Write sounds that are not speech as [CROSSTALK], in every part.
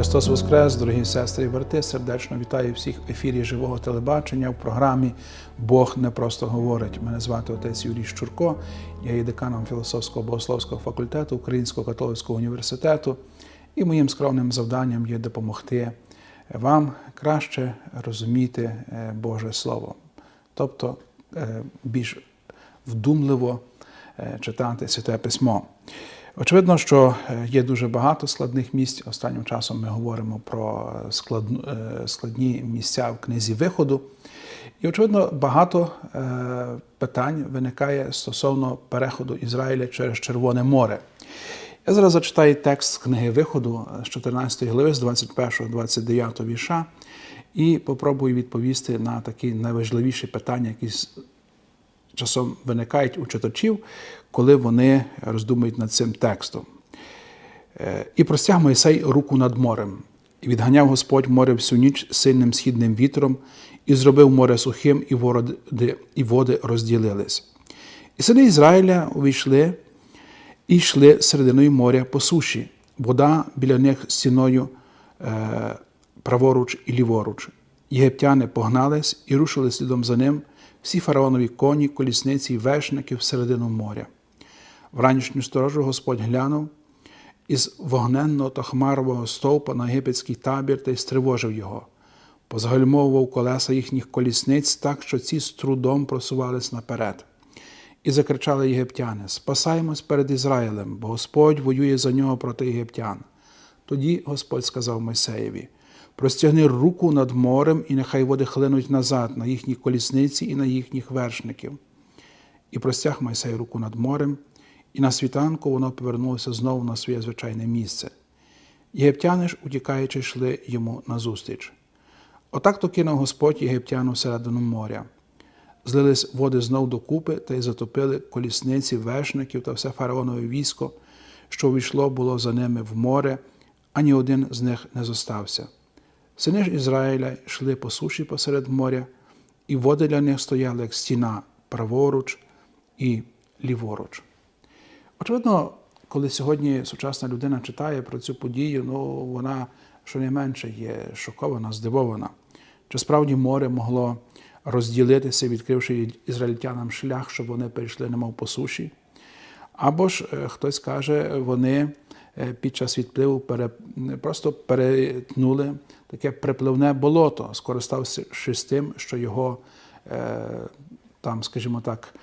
Христос Воскрес, дорогі сестри і брати, сердечно вітаю всіх в ефірі живого телебачення в програмі Бог не просто говорить. Мене звати отець Юрій Щурко, я є деканом філософського богословського факультету Українського католицького університету, і моїм скромним завданням є допомогти вам краще розуміти е, Боже Слово, тобто е, більш вдумливо е, читати святе письмо. Очевидно, що е, є дуже багато складних місць. Останнім часом ми говоримо про складну- е, складні місця в книзі виходу. І, очевидно, багато е, питань виникає стосовно переходу Ізраїля через Червоне море. Я зараз зачитаю текст з книги виходу з 14 глави, з 21-29 вірша, і попробую відповісти на такі найважливіші питання, які часом виникають у читачів, коли вони роздумують над цим текстом. Е, І простяг Мойсей руку над морем, і відганяв Господь море всю ніч сильним східним вітром, і зробив море сухим, і води, і води розділились. І сини Ізраїля увійшли і йшли серединою моря по суші. Вода біля них стіною е, праворуч і ліворуч. Єгиптяни погнались і рушили слідом за ним всі фараонові коні, колісниці й вершники всередину моря. Вранішню сторожу Господь глянув із вогненного та хмарового стовпа на єгипетський табір та й стривожив його. Позагальмовував колеса їхніх колісниць так, що ці з трудом просувались наперед. І закричали єгиптяни: Спасаємось перед Ізраїлем, бо Господь воює за нього проти єгиптян. Тоді Господь сказав Мойсеєві: Простягни руку над морем, і нехай води хлинуть назад на їхні колісниці і на їхніх вершників. І простяг Мойсей руку над морем, і на світанку воно повернулося знову на своє звичайне місце. Єгиптяни ж, утікаючи, йшли йому назустріч. Отак то кинув Господь єгиптяну всередину моря. Злились води знов докупи та й затопили колісниці вершників та все фараонове військо, що увійшло було за ними в море, ані один з них не зостався. Сини ж Ізраїля йшли по суші посеред моря, і води для них стояли, як стіна праворуч і ліворуч. Очевидно, коли сьогодні сучасна людина читає про цю подію, ну вона щонайменше є шокована, здивована. Чи справді море могло розділитися, відкривши ізраїльтянам шлях, щоб вони перейшли немов по суші? Або ж е, хтось каже, вони е, під час відпливу пере, просто перетнули таке припливне болото, скориставшись тим, що його е, там, скажімо так,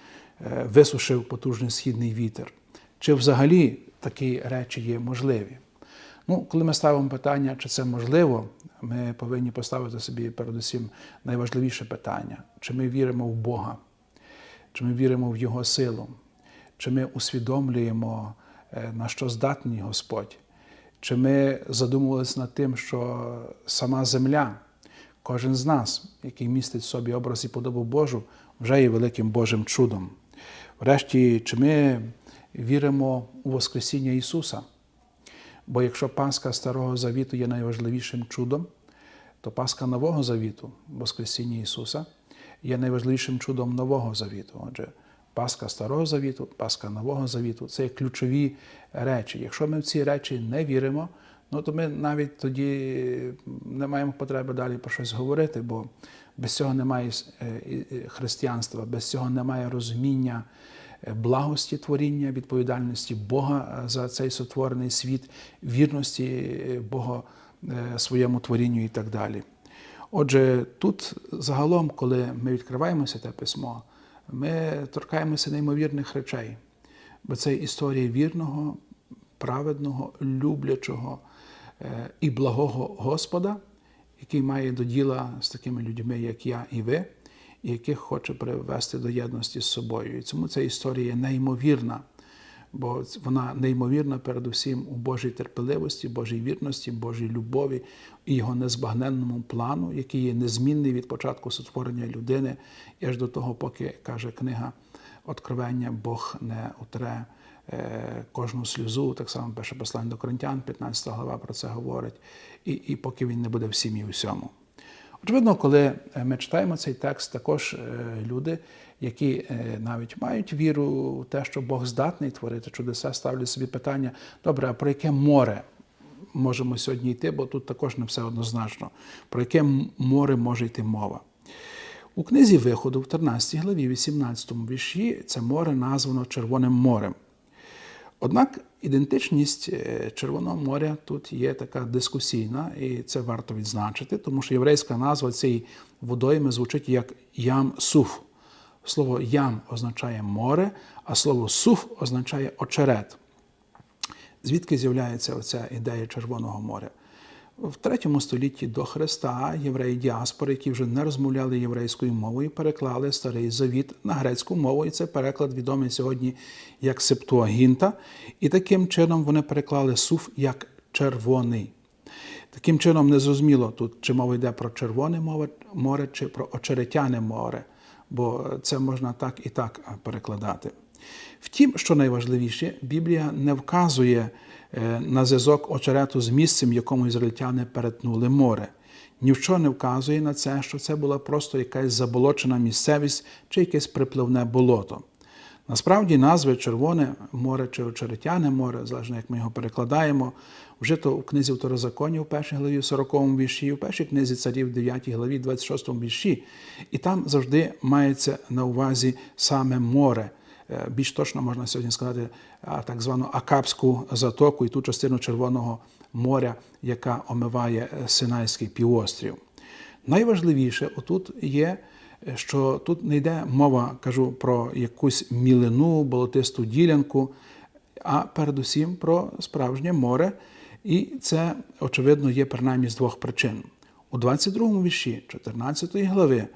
висушив потужний східний вітер. Чи взагалі такі речі є можливі? Ну, коли ми ставимо питання, чи це можливо, ми повинні поставити собі передусім найважливіше питання: чи ми віримо в Бога, чи ми віримо в Його силу, чи ми усвідомлюємо, е, на що здатний Господь, чи ми задумувалися над тим, що сама земля, кожен з нас, який містить в собі образ і подобу Божу, вже є великим Божим чудом. Врешті, чи ми віримо у Воскресіння Ісуса? Бо якщо Пасха Старого Завіту є найважливішим чудом, то Пасха Нового Завіту, Воскресіння Ісуса, є найважливішим чудом Нового Завіту. Отже, Пасха Старого Завіту, Пасха Нового Завіту це ключові речі. Якщо ми в ці речі не віримо, ну то ми навіть тоді не маємо потреби далі про щось говорити, бо без цього немає е, християнства, без цього немає розуміння благості творіння, відповідальності Бога е, за цей сотворений світ, вірності е, Бога е, своєму творінню і так далі. Отже, тут загалом, коли ми відкриваємося те письмо, ми торкаємося неймовірних речей, бо це історія вірного, праведного, люблячого е, і благого Господа, який має до діла з такими людьми, як я і ви, яких хоче привести до єдності з собою. І тому ця історія неймовірна, бо вона неймовірна передусім у Божій терпеливості, Божій вірності, Божій любові і його незбагненному плану, який є незмінний від початку сотворення людини, і аж до того, поки каже книга Откровення, Бог не утре е, кожну сльозу, так само перше послання до Коринтян, 15 глава про це говорить, і, і поки він не буде всім і усьому. Очевидно, коли е, ми читаємо цей текст, також е, люди, які е, навіть мають віру в те, що Бог здатний творити чудеса, ставлять собі питання: добре, а про яке море можемо сьогодні йти, бо тут також не все однозначно. Про яке море може йти мова? У книзі Виходу, в 13 главі, 18 вірші, це море названо Червоним морем. Однак ідентичність е, Червоного моря тут є така дискусійна, і це варто відзначити, тому що єврейська назва цієї водойми звучить як ям суф. Слово ям означає море, а слово суф означає очерет. Звідки з'являється оця ідея Червоного моря? В третьому столітті до Христа євреї діаспори, які вже не розмовляли єврейською мовою, переклали старий завіт на грецьку мову, і це переклад відомий сьогодні як Септуагінта. І таким чином вони переклали суф як червоний. Таким чином, незрозуміло тут, чи мова йде про червоне море- чи про очеретяне море, бо це можна так і так перекладати. Втім, що найважливіше, Біблія не вказує на зв'язок очерету з місцем, в якому ізраїльтяни перетнули море. Ні в що не вказує на це, що це була просто якась заболочена місцевість чи якесь припливне болото. Насправді назви Червоне море чи Очеретяне море, залежно як ми його перекладаємо, вжито у книзі Второзаконів, в першій главі 40 вірші, в першій книзі царів, 9 главі, 26 вірші. І там завжди мається на увазі саме море. Е, Більш точно можна сьогодні сказати так звану Акапську затоку і ту частину Червоного моря, яка омиває е, Синайський півострів. Найважливіше отут є, що тут не йде мова, кажу, про якусь мілину, болотисту ділянку, а передусім про справжнє море. І це, очевидно, є принаймні з двох причин. У 22 вірші 14 глави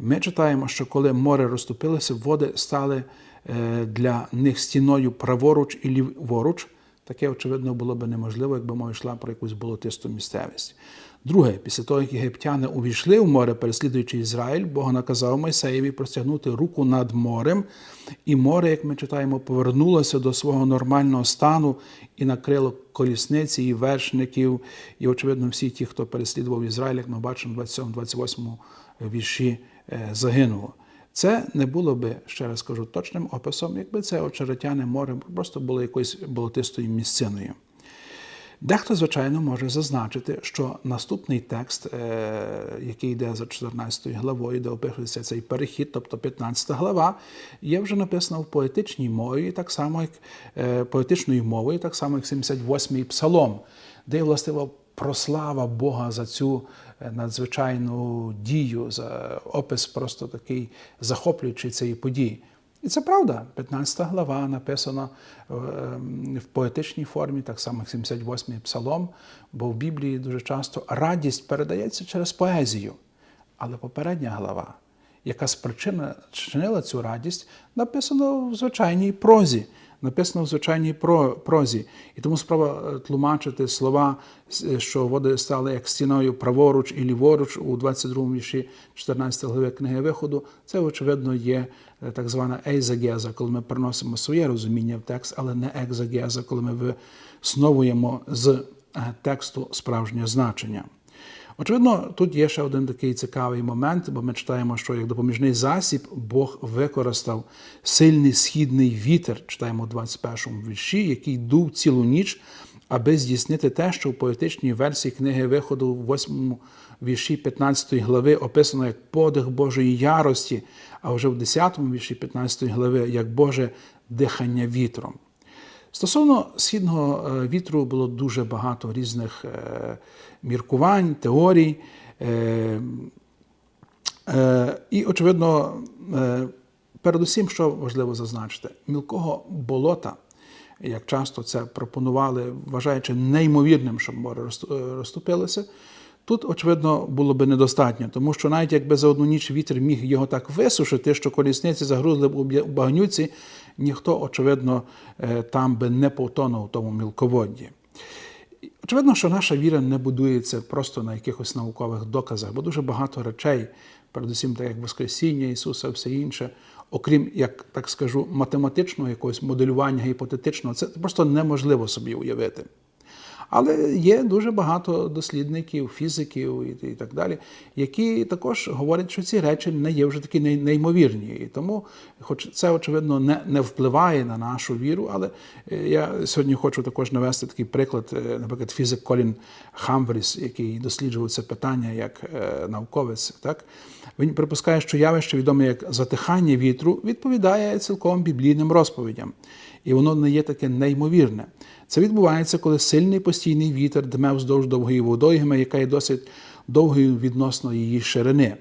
ми читаємо, що коли море розступилося, води стали е, для них стіною праворуч і ліворуч. Таке, очевидно, було б неможливо, якби мова йшла про якусь болотисту місцевість. Друге, після того, як єгиптяни увійшли в море, переслідуючи Ізраїль, Бог наказав Мойсеєві простягнути руку над морем, і море, як ми читаємо, повернулося до свого нормального стану і накрило колісниці і вершників, і, очевидно, всі ті, хто переслідував Ізраїль, як ми бачимо в 27-28 вірші, е, загинуло. Це не було би, ще раз кажу, точним описом, якби це очеретяне море просто було якоюсь болотистою місциною. Дехто, звичайно, може зазначити, що наступний текст, е, який йде за 14 главою, де описується цей перехід, тобто 15 глава, є вже написано в поетичній мові, так само як е, поетичною мовою, так само як 78-й псалом, де властиво прослава Бога за цю е, надзвичайну дію, за опис просто такий захоплюючий цієї події. І це правда. 15 глава написана е, в поетичній формі, так само 78-й псалом, бо в Біблії дуже часто радість передається через поезію. Але попередня глава, яка спричинила цю радість, написана в звичайній прозі. Написано в звичайній прозі. І тому справа е, тлумачити слова, що води стали як стіною праворуч і ліворуч у 22 вірші 14 глави книги виходу, це, очевидно, є е, так звана ейзагеза, коли ми приносимо своє розуміння в текст, але не екзагеза, коли ми висновуємо з е, тексту справжнє значення. Очевидно, тут є ще один такий цікавий момент, бо ми читаємо, що як допоміжний засіб Бог використав сильний східний вітер, читаємо у 21 вірші, який дув цілу ніч, аби здійснити те, що в поетичній версії книги виходу в 8 вірші 15 глави описано як подих Божої ярості, а вже в 10 вірші 15 глави як Боже дихання вітром. Стосовно східного е, вітру було дуже багато різних е, міркувань, теорій. Е, І, очевидно, передусім, що важливо зазначити, мілкого болота, як часто це пропонували, вважаючи неймовірним, щоб море розступилося, Тут, очевидно, було би недостатньо, тому що навіть якби за одну ніч вітер міг його так висушити, що колісниці загрузли б у багнюці, ніхто, очевидно, е, там би не потонув у тому мілководді. Очевидно, що наша віра не будується просто на якихось наукових доказах, бо дуже багато речей, передусім, так як Воскресіння Ісуса, все інше, окрім, як так скажу, математичного якогось моделювання гіпотетичного, це просто неможливо собі уявити. Але є дуже багато дослідників, фізиків і, так далі, які також говорять, що ці речі не є вже такі неймовірні. І тому, хоч це очевидно не, не впливає на нашу віру, але е, я сьогодні хочу також навести такий приклад, е, наприклад, фізик Колін Хамверіс, який досліджував це питання як е, науковець. Так він припускає, що явище відоме як затихання вітру відповідає цілком біблійним розповідям, і воно не є таке неймовірне. Це відбувається, коли сильний постійний вітер дме вздовж довгої водойми, яка є досить довгою відносно її ширини.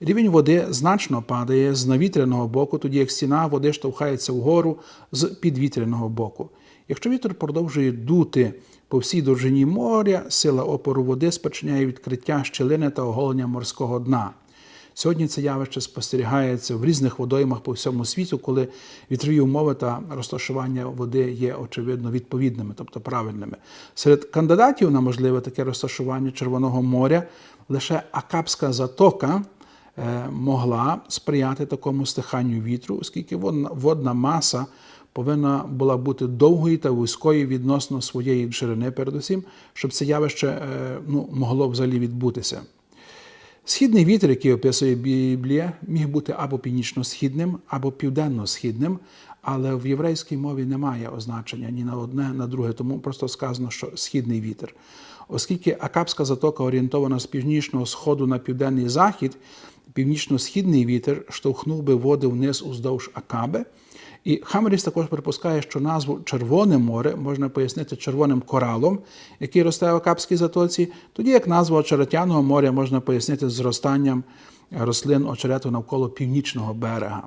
Рівень води значно падає з навітряного боку, тоді як стіна води штовхається вгору з підвітряного боку. Якщо вітер продовжує дути по всій довжині моря, сила опору води спричиняє відкриття щілини та оголення морського дна. Сьогодні це явище спостерігається в різних водоймах по всьому світу, коли вітрові умови та розташування води є очевидно відповідними, тобто правильними. Серед кандидатів на можливе таке розташування Червоного моря лише Акапська затока е, могла сприяти такому стиханню вітру, оскільки водна, маса повинна була бути довгою та вузькою відносно своєї ширини, передусім, щоб це явище е, ну, могло взагалі відбутися. Східний вітер, який описує Біблія, міг бути або північно-східним, або південно-східним, але в єврейській мові немає означення ні на одне, на друге, тому просто сказано, що східний вітер. Оскільки Акапська затока орієнтована з північного сходу на південний захід, північно-східний вітер штовхнув би води вниз уздовж Акаби. І Хамеріс також припускає, що назву Червоне море можна пояснити червоним коралом, який росте в Акапській затоці, тоді як назву Очеретяного моря можна пояснити зростанням рослин очерету навколо північного берега.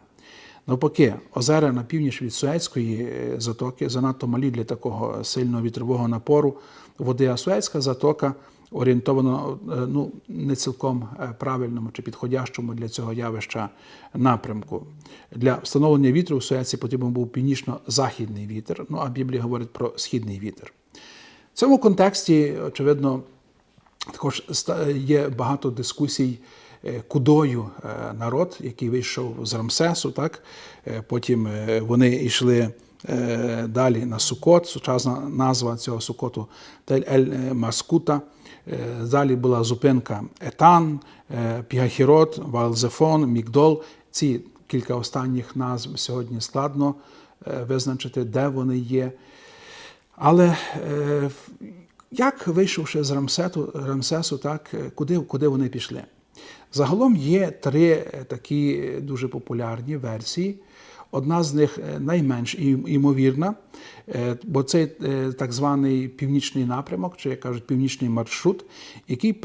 Навпаки, озера на північ від Суецької е, затоки занадто малі для такого сильного вітрового напору води, а Суецька затока орієнтована е, ну, не цілком е, правильному чи підходящому для цього явища напрямку. Для встановлення вітру в Суеці потрібен був північно-західний вітер, ну а Біблія говорить про східний вітер. В цьому контексті, очевидно, також є багато дискусій, е, кудою народ, який вийшов з Рамсесу, так? Потім вони йшли далі на Сукот, сучасна назва цього Сукоту Тель Ель Маскута. Е, Далі була зупинка Етан, е, Пігахірот, Валзефон, Мігдол. Ці кілька останніх назв сьогодні складно е, визначити, де вони є. Але е, як вийшовши з Рамсету, Рамсесу, так, е, куди, куди вони пішли? Загалом є три е, такі дуже популярні версії. Одна з них е, найменш імовірна, е, бо це е, так званий північний напрямок, чи як кажуть, північний маршрут, який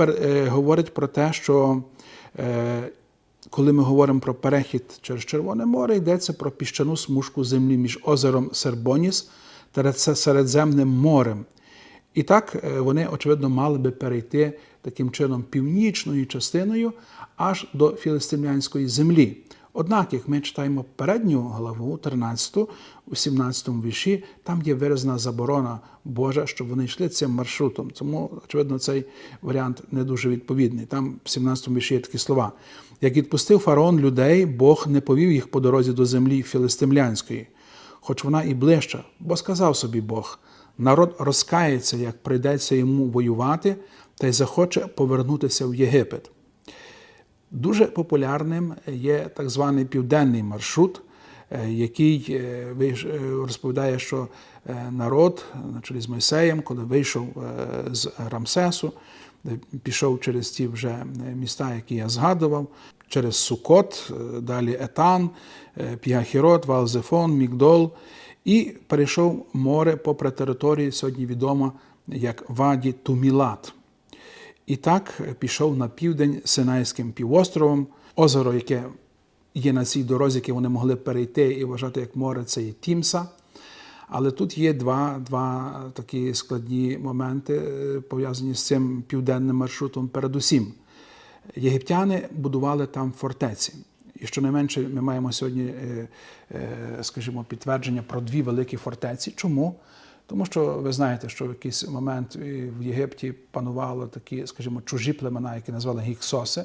говорить про те, що коли ми говоримо про перехід через Червоне море, йдеться про піщану смужку землі між озером Сербоніс та Середземним морем. І так вони, очевидно, мали би перейти таким чином північною частиною аж до філистимлянської землі. Однак, як ми читаємо передню главу, 13, у 17 вірші, там є виразна заборона Божа, щоб вони йшли цим маршрутом. Тому, очевидно, цей варіант не дуже відповідний. Там в 17 вірші є такі слова: як відпустив фараон людей, Бог не повів їх по дорозі до землі філистимлянської, хоч вона і ближча, бо сказав собі Бог: народ розкається, як прийдеться йому воювати, та й захоче повернутися в Єгипет. Дуже популярним є так званий південний маршрут, е, який е, е, розповідає, що народ на чолі з Мойсеєм, коли вийшов з Рамсесу, пішов через ті вже міста, які я згадував, через Сукот, далі Етан, Пігахірот, Валзефон, Мігдол, і перейшов море попри території, сьогодні відомо як Ваді Тумілат. І так пішов на південь Синайським півостровом. Озеро, яке є на цій дорозі, яке вони могли перейти і вважати як море, це є Тімса. Але тут є два, два такі складні моменти, е, пов'язані з цим південним маршрутом. Передусім, єгиптяни будували там фортеці. І щонайменше ми маємо сьогодні, е, е, скажімо, підтвердження про дві великі фортеці. Чому? Тому що ви знаєте, що в якийсь момент в Єгипті панували такі, скажімо, чужі племена, які назвали гіксоси.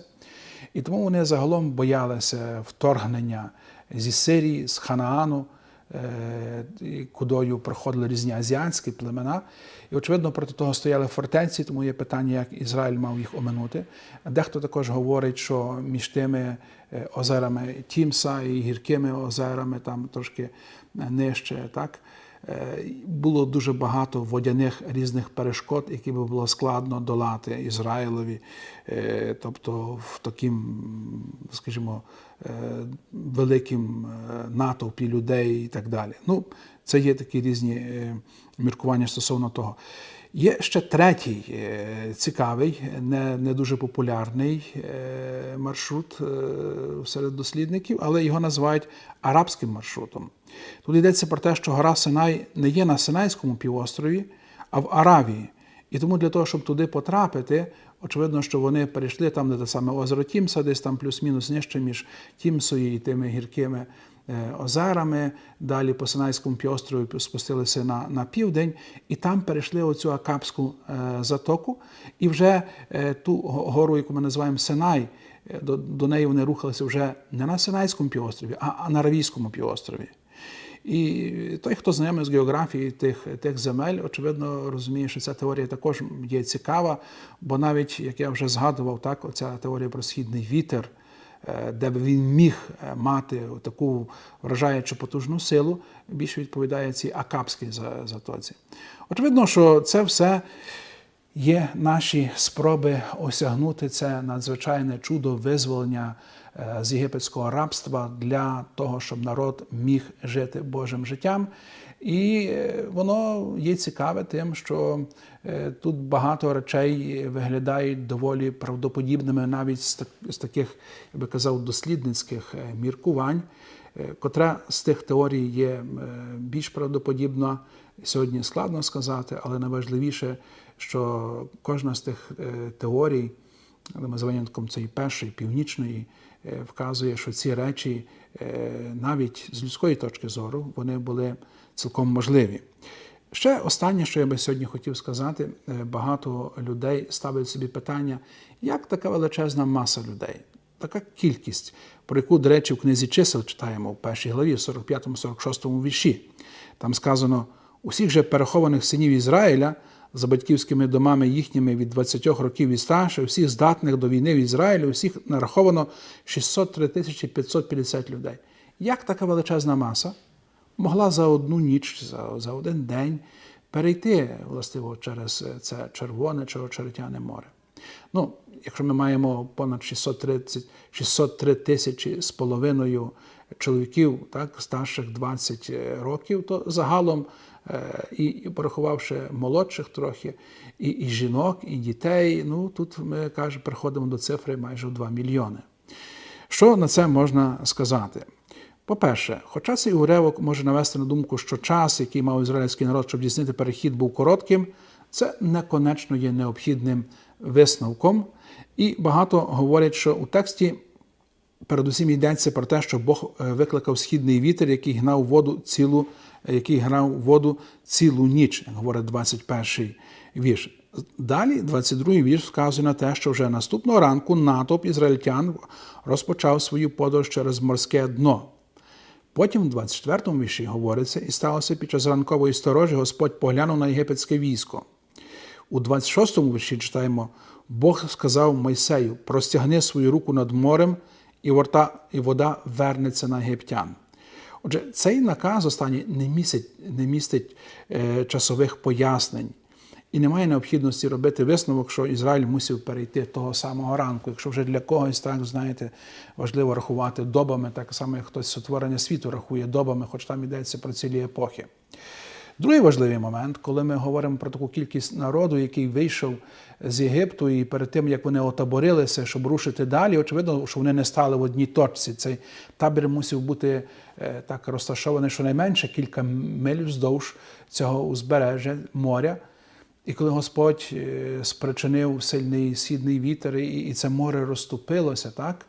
І тому вони загалом боялися вторгнення зі Сирії, з Ханаану, е, кудою проходили різні азіатські племена. І, очевидно, проти того стояли фортеці, тому є питання, як Ізраїль мав їх оминути. Дехто також говорить, що між тими е, озерами Тімса і гіркими озерами, там трошки нижче, так, було дуже багато водяних різних перешкод, які би було складно долати Ізраїлові, Е, тобто в таким, скажімо, е, великим е, натовпі людей і так далі. Ну, це є такі різні е, міркування стосовно того. Є ще третій е, цікавий, не, не дуже популярний е, маршрут е, серед дослідників, але його називають арабським маршрутом. Тут йдеться про те, що гора Синай не є на Синайському півострові, а в Аравії. І тому для того, щоб туди потрапити, очевидно, що вони перейшли там, де те саме озеро Тімса, десь там плюс-мінус нижче між Тімсою і тими гіркими е, озерами. Далі по Синайському півострові спустилися на, на південь, і там перейшли оцю Акапську е, затоку. І вже е, ту гору, яку ми називаємо Синай, до, до неї вони рухалися вже не на Синайському півострові, а на Аравійському півострові. І той, хто знайомий з географією тих, тих земель, очевидно розуміє, що ця теорія також є цікава, бо навіть, як я вже згадував, так, оця теорія про східний вітер, е, де б він міг е, мати таку вражаючу потужну силу, більше відповідає цій акапській затоці. Очевидно, що це все є наші спроби осягнути це надзвичайне чудо визволення з єгипетського рабства для того, щоб народ міг жити Божим життям. І е, воно є цікаве тим, що е, тут багато речей виглядають доволі правдоподібними навіть з так- з таких, я би казав, дослідницьких е, міркувань. Е, Котра з тих теорій є е, більш правдоподібна, сьогодні складно сказати, але найважливіше, що кожна з тих е, теорій, але ми за винятком цієї першої, північної, е, вказує, що ці речі, е, навіть з людської точки зору, вони були цілком можливі. Ще останнє, що я би сьогодні хотів сказати, е, багато людей ставлять собі питання, як така величезна маса людей, така кількість, про яку, до речі, в книзі чисел читаємо в першій главі, в 45-46 вірші. Там сказано: усіх же перехованих синів Ізраїля за батьківськими домами їхніми від 20 років і старше, всіх здатних до війни в Ізраїлі, усіх нараховано 603 тисячі 550 людей. Як така величезна маса могла за одну ніч, за, за один день перейти властиво через це червоне чи очеретяне море? Ну, якщо ми маємо понад 630, 603 тисячі з половиною чоловіків, так, старших 20 років, то загалом, е, і, і порахувавши молодших трохи, і, і жінок, і дітей, ну тут ми кажемо, приходимо до цифри майже в 2 мільйони. Що на це можна сказати? По-перше, хоча цей уривок може навести на думку, що час, який мав ізраїльський народ, щоб здійснити перехід, був коротким, це неконечно є необхідним висновком. І багато говорять, що у тексті передусім йдеться про те, що Бог е, викликав східний вітер, який гнав воду цілу, е, який гнав воду цілу ніч, як говорить 21 вірш. Далі, 22-й вірш вказує на те, що вже наступного ранку натовп ізраїльтян розпочав свою подорож через морське дно. Потім, в 24-му вірші говориться, і сталося під час ранкової сторожі, Господь поглянув на єгипетське військо. У 26-му вірші читаємо: Бог сказав Мойсею: простягни свою руку над морем, і вода вернеться на єгиптян. Отже, цей наказ останній не містить, не містить е, часових пояснень. І немає необхідності робити висновок, що Ізраїль мусив перейти того самого ранку. Якщо вже для когось так, знаєте, важливо рахувати добами, так само, як хтось сотворення світу рахує добами, хоч там йдеться про цілі епохи. Другий важливий момент, коли ми говоримо про таку кількість народу, який вийшов з Єгипту, і перед тим як вони отаборилися, щоб рушити далі, очевидно, що вони не стали в одній точці. Цей табір мусив бути е, так розташований щонайменше кілька миль вздовж цього узбережжя моря. І коли Господь е, спричинив сильний східний вітер, і, і це море розступилося, так?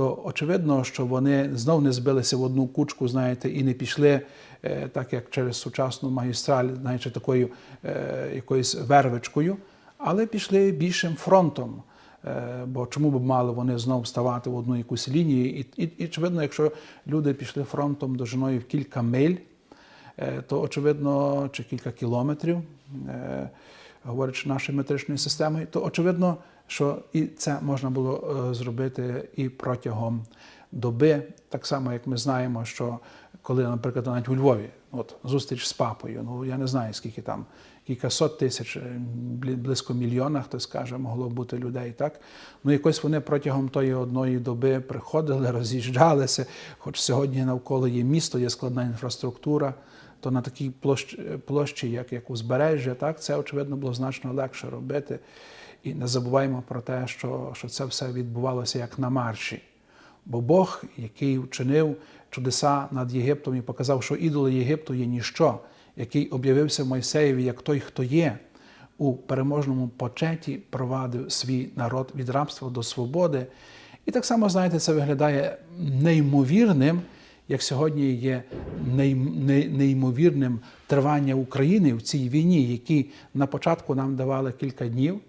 То очевидно, що вони знов не збилися в одну кучку, знаєте, і не пішли е, так, як через сучасну магістраль, знаєте, такою е, якоюсь вервичкою, але пішли більшим фронтом. Е, Бо чому б мали вони знову ставати в одну якусь лінію? І, і, і очевидно, якщо люди пішли фронтом довжиною в кілька миль, то очевидно, чи кілька кілометрів, говорячи нашою метричною системою, то очевидно, що і це можна було е, зробити і протягом доби, так само як ми знаємо, що коли, наприклад, навіть у Львові, от зустріч з папою, ну я не знаю, скільки там, кількасот тисяч, е, близько мільйона, хтось каже, могло бути людей, так? Ну якось вони протягом тої одної доби приходили, [LAUGHS] роз'їжджалися, хоч сьогодні навколо є місто, є складна інфраструктура, то на такій площі, площі як, як узбережжя, так, це очевидно було значно легше робити. І не забуваємо про те, що, що це все відбувалося як на марші. Бо Бог, який вчинив чудеса над Єгиптом і показав, що ідоли Єгипту є ніщо, який об'явився Мойсеєві як той, хто є, у переможному почеті провадив свій народ від рабства до свободи. І так само, знаєте, це виглядає неймовірним, як сьогодні є ней- ней- неймовірним тривання України в цій війні, які на початку нам давали кілька днів.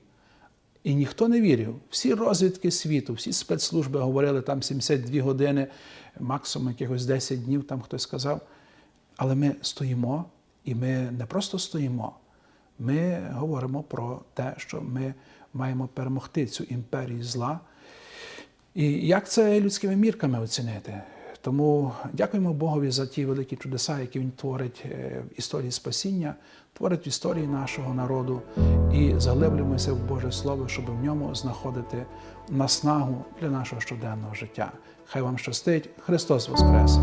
І ніхто не вірив. Всі розвідки світу, всі спецслужби говорили там 72 години, максимум якихось 10 днів, там хтось сказав. Але ми стоїмо, і ми не просто стоїмо, ми говоримо про те, що ми маємо перемогти цю імперію зла. І як це людськими мірками оцінити? Тому дякуємо Богові за ті великі чудеса, які Він творить е, в історії спасіння, творить в історії нашого народу і заглиблюємося в Боже Слово, щоб в ньому знаходити наснагу для нашого щоденного життя. Хай вам щастить! Христос Воскрес!